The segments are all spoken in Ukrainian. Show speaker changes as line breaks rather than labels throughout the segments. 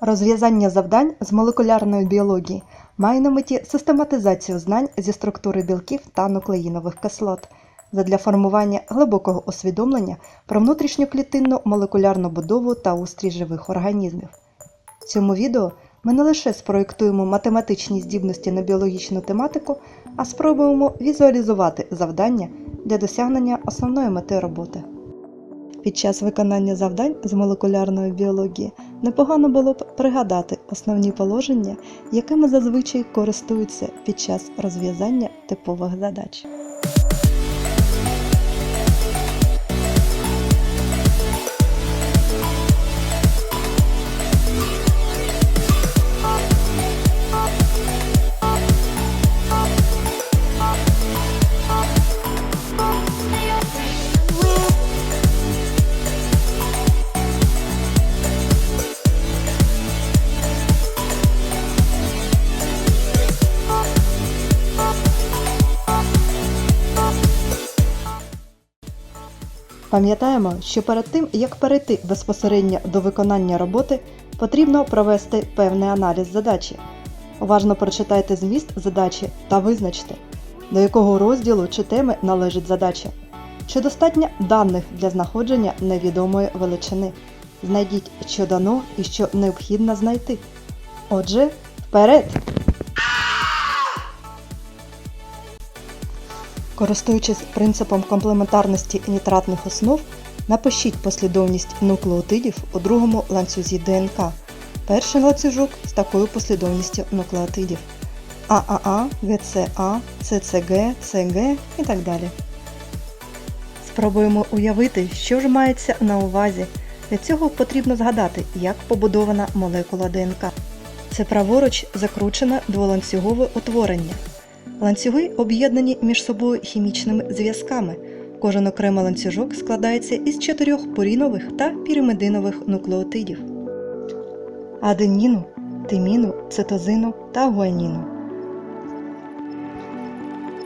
Розв'язання завдань з молекулярної біології має на меті систематизацію знань зі структури білків та нуклеїнових кислот задля формування глибокого усвідомлення про внутрішньоклітинну молекулярну будову та устрій живих організмів. В цьому відео ми не лише спроєктуємо математичні здібності на біологічну тематику, а спробуємо візуалізувати завдання для досягнення основної мети роботи. Під час виконання завдань з молекулярної біології непогано було б пригадати основні положення, якими зазвичай користуються під час розв'язання типових задач. Пам'ятаємо, що перед тим, як перейти безпосередньо до виконання роботи, потрібно провести певний аналіз задачі. Уважно прочитайте зміст задачі та визначте, до якого розділу чи теми належить задача. Чи достатньо даних для знаходження невідомої величини. Знайдіть, що дано і що необхідно знайти. Отже, вперед! Користуючись принципом комплементарності нітратних основ, напишіть послідовність нуклеотидів у другому ланцюзі ДНК. Перший ланцюжок з такою послідовністю нуклеотидів ААА, ГЦА, ЦЦГ, ЦГ і так далі. Спробуємо уявити, що ж мається на увазі. Для цього потрібно згадати, як побудована молекула ДНК. Це праворуч закручене дволанцюгове утворення. Ланцюги об'єднані між собою хімічними зв'язками. Кожен окремий ланцюжок складається із чотирьох порінових та піримидинових нуклеотидів аденіну, тиміну, цитозину та гуаніну.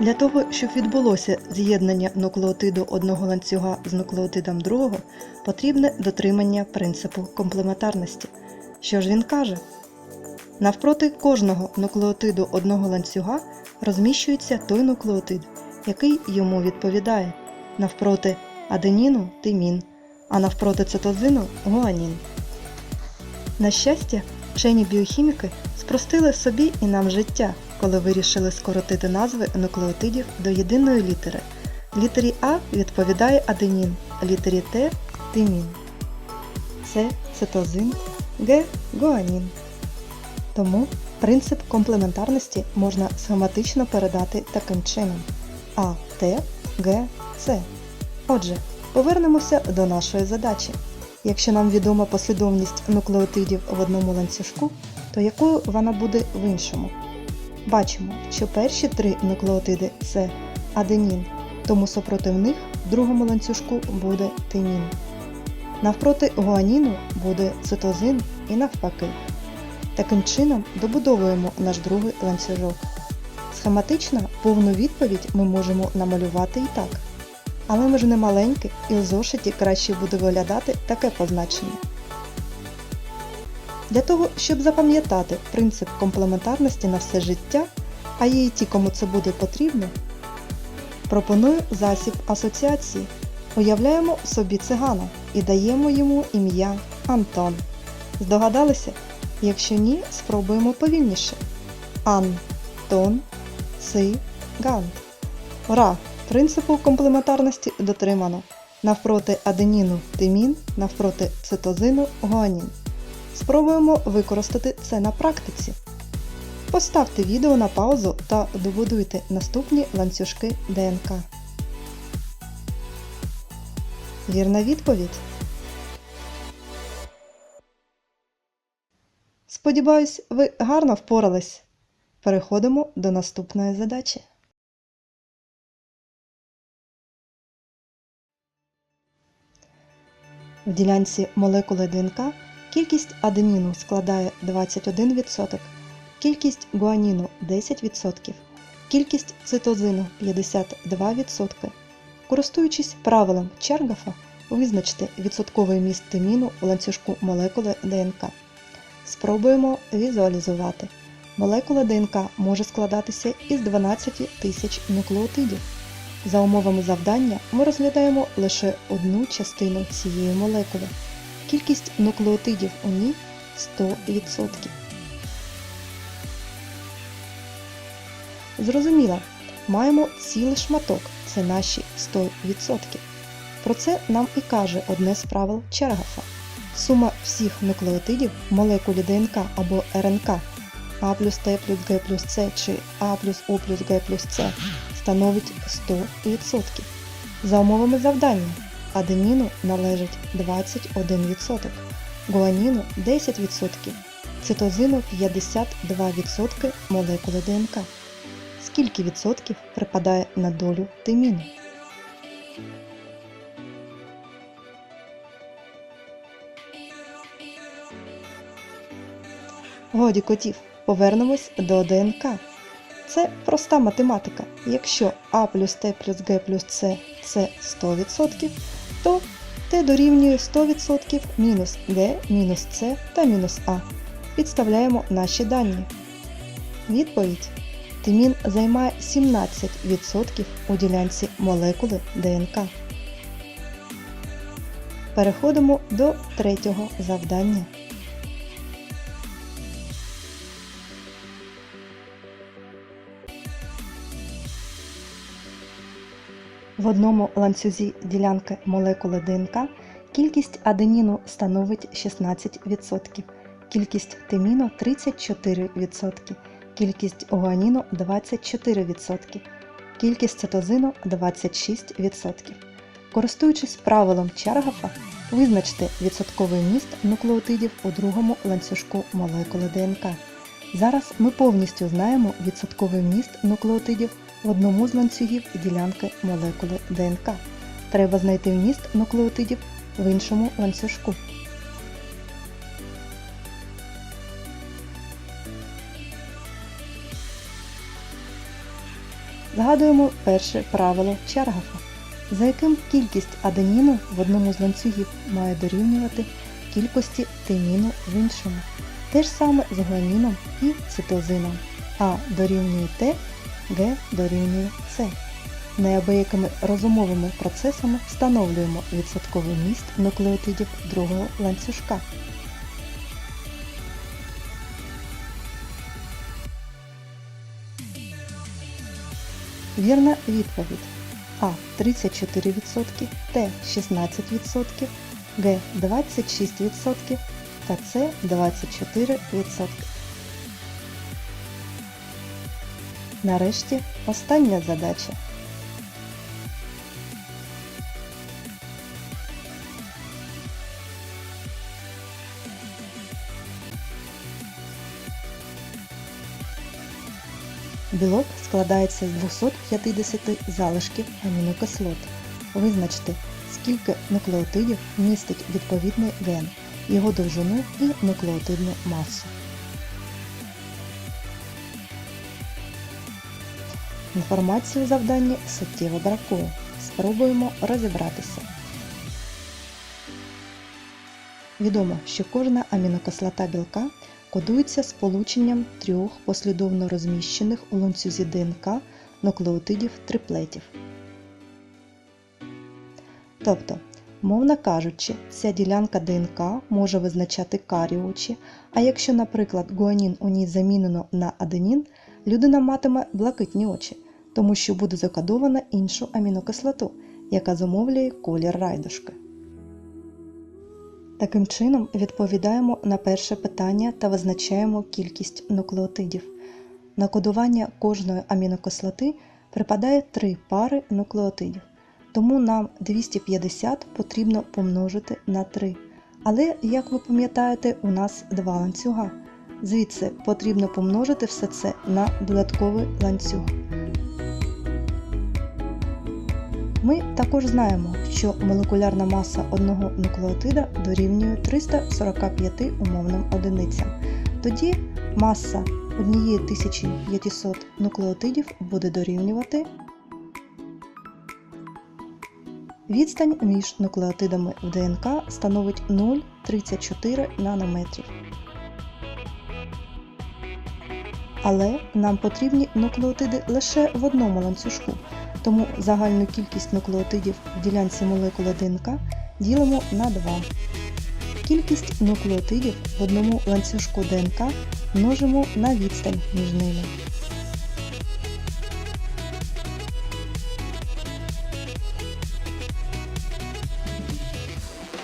Для того, щоб відбулося з'єднання нуклеотиду одного ланцюга з нуклеотидом другого, потрібне дотримання принципу комплементарності. Що ж він каже? Навпроти кожного нуклеотиду одного ланцюга розміщується той нуклеотид, який йому відповідає. Навпроти аденіну тимін, а навпроти цитозину гуанін. На щастя, вчені біохіміки спростили собі і нам життя, коли вирішили скоротити назви нуклеотидів до єдиної літери. Літері А відповідає аденін, літері Т тимін. С цитозин, Г гуанін. Тому принцип комплементарності можна схематично передати таким чином А, Т, Г, С. Отже, повернемося до нашої задачі. Якщо нам відома послідовність нуклеотидів в одному ланцюжку, то якою вона буде в іншому? Бачимо, що перші три нуклеотиди це аденін, тому супротив них в другому ланцюжку буде тимін. Навпроти гуаніну буде цитозин і навпаки. Таким чином добудовуємо наш другий ланцюжок. Схематично повну відповідь ми можемо намалювати і так. Але ми ж не маленькі і в зошиті краще буде виглядати таке позначення. Для того, щоб запам'ятати принцип комплементарності на все життя, а і ті, кому це буде потрібно, пропоную засіб асоціації. Уявляємо собі цигана і даємо йому ім'я Антон. Здогадалися? Якщо ні, спробуємо повільніше. Антон Циган. Ура! Принципу комплементарності дотримано. Навпроти аденіну тимін, навпроти цитозину гуанін. Спробуємо використати це на практиці. Поставте відео на паузу та добудуйте наступні ланцюжки ДНК. Вірна відповідь. Сподіваюсь, ви гарно впорались. Переходимо до наступної задачі. В ділянці молекули ДНК кількість аденіну складає 21%, кількість гуаніну 10%, кількість цитозину 52%. Користуючись правилом Чергафа, визначте відсотковий міст тиміну у ланцюжку молекули ДНК. Спробуємо візуалізувати. Молекула ДНК може складатися із 12 тисяч нуклеотидів. За умовами завдання ми розглядаємо лише одну частину цієї молекули. Кількість нуклеотидів у ній 100%. Зрозуміло, маємо цілий шматок, це наші 100%. Про це нам і каже одне з правил Чергафа. Сума всіх нуклеотидів молекулі ДНК або РНК А плюс Т плюс Г плюс С чи А плюс О плюс Г плюс С становить 100%. За умовами завдання аденіну належить 21%, гуаніну 10%, цитозину 52% молекули ДНК. Скільки відсотків припадає на долю тиміну? Годі котів, повернемось до ДНК. Це проста математика. Якщо А плюс Т плюс Г плюс С це 100%, то Т дорівнює 100% мінус Г мінус С та мінус А. Підставляємо наші дані. Відповідь. Тимін займає 17% у ділянці молекули ДНК. Переходимо до третього завдання. В одному ланцюзі ділянки молекули ДНК кількість аденіну становить 16%, кількість тиміну 34%, кількість гуаніну 24%, кількість цитозину 26%. Користуючись правилом Чаргафа, визначте відсотковий міст нуклеотидів у другому ланцюжку молекули ДНК. Зараз ми повністю знаємо відсотковий міст нуклеотидів в одному з ланцюгів ділянки молекули ДНК. Треба знайти вміст нуклеотидів в іншому ланцюжку. Згадуємо перше правило Чаргафа, за яким кількість аденіну в одному з ланцюгів має дорівнювати кількості тиміну в іншому. Те ж саме з гуаніном і цитозином. А дорівнює Т, Г дорівнює С. Неабиякими розумовими процесами встановлюємо відсотковий міст нуклеотидів другого ланцюжка. Вірна відповідь А 34%, Т 16%, Г 26% та С 24%. Нарешті остання задача. Білок складається з 250 залишків амінокислот. Визначте, скільки нуклеотидів містить відповідний ген, його довжину і нуклеотидну масу. Інформації в завданні суттєво бракує. Спробуємо розібратися. Відомо, що кожна амінокислота білка кодується сполученням трьох послідовно розміщених у ланцюзі ДНК нуклеотидів триплетів. Тобто, мовно кажучи, ця ділянка ДНК може визначати карі очі, а якщо, наприклад, гуанін у ній замінено на аденін, людина матиме блакитні очі, тому що буде закодована іншу амінокислоту, яка зумовлює колір райдушки. Таким чином відповідаємо на перше питання та визначаємо кількість нуклеотидів. На кодування кожної амінокислоти припадає три пари нуклеотидів, тому нам 250 потрібно помножити на 3. Але, як ви пам'ятаєте, у нас два ланцюга. Звідси потрібно помножити все це на додатковий ланцюг. Ми також знаємо, що молекулярна маса одного нуклеотида дорівнює 345 умовним одиницям. Тоді маса 1500 нуклеотидів буде дорівнювати відстань між нуклеотидами в ДНК становить 0,34 нанометрів. Але нам потрібні нуклеотиди лише в одному ланцюжку, тому загальну кількість нуклеотидів в ділянці молекули ДНК ділимо на 2. Кількість нуклеотидів в одному ланцюжку ДНК множимо на відстань між ними.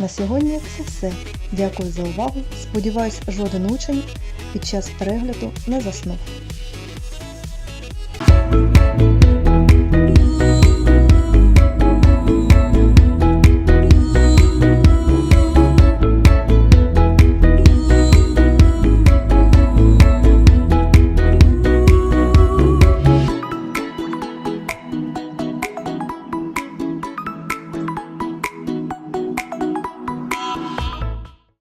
На сьогодні це все. Дякую за увагу. Сподіваюсь, жоден учень під час перегляду не заснув.